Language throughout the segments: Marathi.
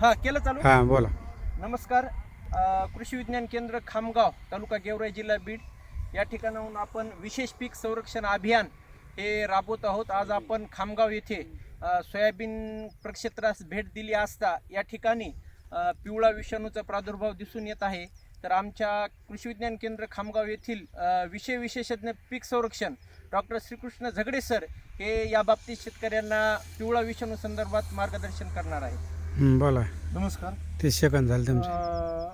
हा केलं चालू? हां बोला. नमस्कार. अ, कृषी विज्ञान केंद्र खामगाव तालुका गेवराई जिल्हा बीड. या ठिकाणाहून आपण विशेष पीक संरक्षण अभियान हे राबवत आहोत. आज आपण खामगाव येथे अ, सोयाबीन प्रक्षेत्रास भेट दिली असता या ठिकाणी अ, पिवळा विषाणूचा प्रादुर्भाव दिसून येत आहे. तर आमच्या कृषी विज्ञान केंद्र खामगाव येथील अ, विषय विशेषज्ञ पीक संरक्षण डॉक्टर श्रीकृष्ण झगडे सर हे या बाबतीत शेतकऱ्यांना पिवळा विषाणू संदर्भात मार्गदर्शन करणार आहे हं, बोला. नमस्कार. तीस सेकंद झाले तुमचे. अं,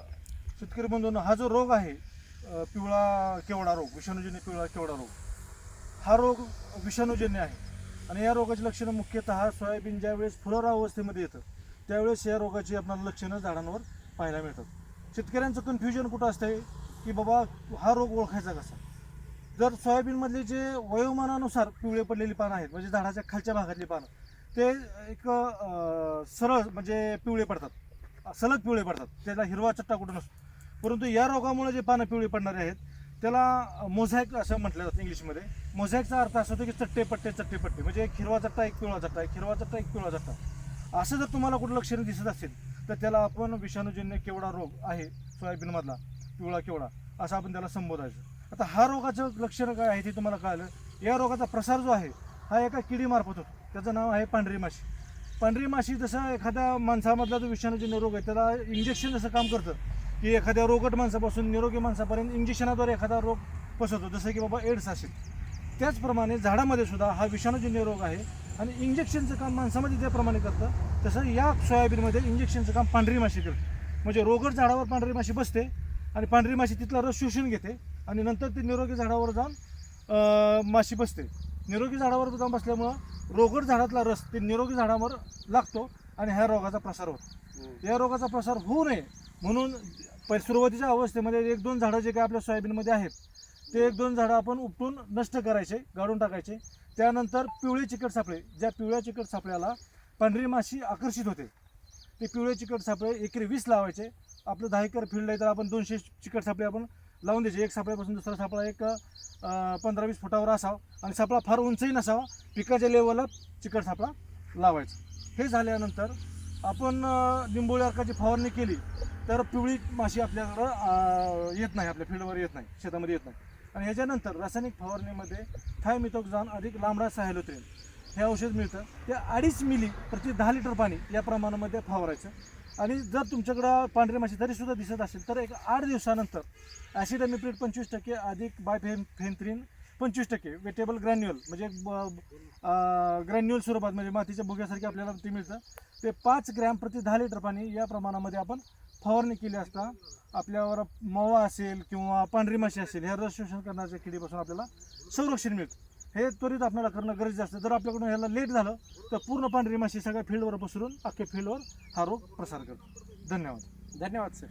शेतकरी बंधूंनो हा जो रोग आहे अं, पिवळा केवडा रोग विषाणूजन्य पिवळा केवडा रोग हा रोग विषाणूजन्य आहे. आणि या रोगाची लक्षणं मुख्यतः सोयाबीन ज्या वेळेस फुलोरा अवस्थेमध्ये येतं त्यावेळेस या रोगाची आपल्याला लक्षणं झाडांवर पाहायला मिळतात. शेतकऱ्यांचं कन्फ्युजन कुठं असतंय? की बाबा हा रोग ओळखायचा कसा? जर सोयाबीनमधले जे वयोमानानुसार पिवळे पडलेली पानं आहेत म्हणजे झाडाच्या खालच्या भागातली पानं ते एक अं, सरळ म्हणजे पिवळे पडतात. सलग पिवळे पडतात. त्याला हिरवा चट्टा कुठं नसतो परंतु या रोगामुळे जे पानं पिवळे पडणारे आहेत त्याला मोझॅक असं म्हटलं जातं इंग्लिशमध्ये. मोझॅकचा अर्थ असा होतो की चट्टे पट्टे चट्टे पट्टे. म्हणजे एक हिरवा चट्टा एक पिवळा चट्टा एक हिरवा चट्टा एक पिवळा चट्टा. असं जर तुम्हाला कुठं लक्षणं दिसत असेल तर त्याला आपण विषाणूजन्य केवढा रोग आहे सोयाबीनमधला पिवळा केवढा असं आपण त्याला संबोधायचं. आता हा रोगाचं लक्षणं काय आहे ते तुम्हाला कळलं. या रोगाचा प्रसार जो आहे हा एका किडीमार्फत होतो. त्याचं नाव आहे पांढरी माशी. पांढरी माशी जसं एखाद्या माणसामधला जो विषाणूजन्य रोग आहे त्याला इंजेक्शन जसं काम करतं की एखाद्या रोगट माणसापासून निरोगी माणसापर्यंत इंजेक्शनाद्वारे एखादा रोग पसरतो जसं की बाबा एड्स असेल. त्याचप्रमाणे झाडामध्ये सुद्धा हा विषाणूजन्य रोग आहे आणि इंजेक्शनचं काम माणसामध्ये ज्याप्रमाणे करतं तसं या सोयाबीनमध्ये इंजेक्शनचं काम पांढरी माशी करते. म्हणजे रोगट झाडावर पांढरी माशी बसते आणि पांढरी माशी तिथला रस शोषून घेते आणि नंतर ती निरोगी झाडावर जाऊन माशी बसते. निरोगी झाडावर जाऊन बसल्यामुळं रोगट झाडातला रस ते निरोगी झाडावर लागतो आणि ह्या रोगाचा प्रसार होतो. या रोगाचा प्रसार होऊ नये म्हणून सुरुवातीच्या अवस्थेमध्ये एक दोन झाडं जे काही आपल्या सोयाबीनमध्ये आहेत ते एक दोन झाडं आपण उपटून नष्ट करायचे गाडून टाकायचे. त्यानंतर पिवळे चिकट सापळे ज्या पिवळ्या चिकट सापळ्याला पांढरी माशी आकर्षित होते ते पिवळे चिकट सापळे एकरी वीस लावायचे. आपलं दहा एकर फील्ड आहे तर आपण दोनशे चिकट सापळे आपण लावून द्यायचे. एक सापळ्यापासून दुसरा सापळा एक पंधरा वीस फुटावर असावा आणि सापळा फार उंचही नसावा. पिकाच्या लेवलला चिकट सापळा लावायचा. हे झाल्यानंतर आपण अं, अर्काची फवारणी केली तर पिवळी माशी आपल्याकडं येत नाही. आपल्या फील्डवर येत नाही. शेतामध्ये येत नाही. आणि ह्याच्यानंतर रासायनिक फवारणीमध्ये थायमिथोक्झान अधिक लांबडा सायलोत्रेन हे औषध मिळतं. ते अडीच मिली प्रति दहा लिटर पाणी या प्रमाणामध्ये फवारायचं. आणि जर तुमच्याकडं पांढरी माशी तरीसुद्धा दिसत असेल तर एक आठ दिवसानंतर ॲसिडमिप्रिट पंचवीस टक्के अधिक बाय फेन फेनथ्रीन पंचवीस टक्के वेटेबल ग्रॅन्युअल म्हणजे ग्रॅन्युअल स्वरूपात म्हणजे मातीच्या भुग्यासारखे आपल्याला ते मिळतं. ते पाच ग्रॅम प्रति दहा लिटर पाणी या प्रमाणामध्ये आपण फवारणी केली असता आपल्यावर मवा असेल किंवा पांढरी माशी असेल ह्या रस शोषण करण्याच्या किडीपासून आपल्याला संरक्षण मिळतं. हे त्वरित आपल्याला करणं गरजेचं असतं. जर आपल्याकडून ह्याला लेट झालं तर पूर्ण पांढरी माशी सगळ्या फील्डवर पसरून अख्ख्या फील्डवर हा रोग प्रसार करतो. धन्यवाद. धन्यवाद सर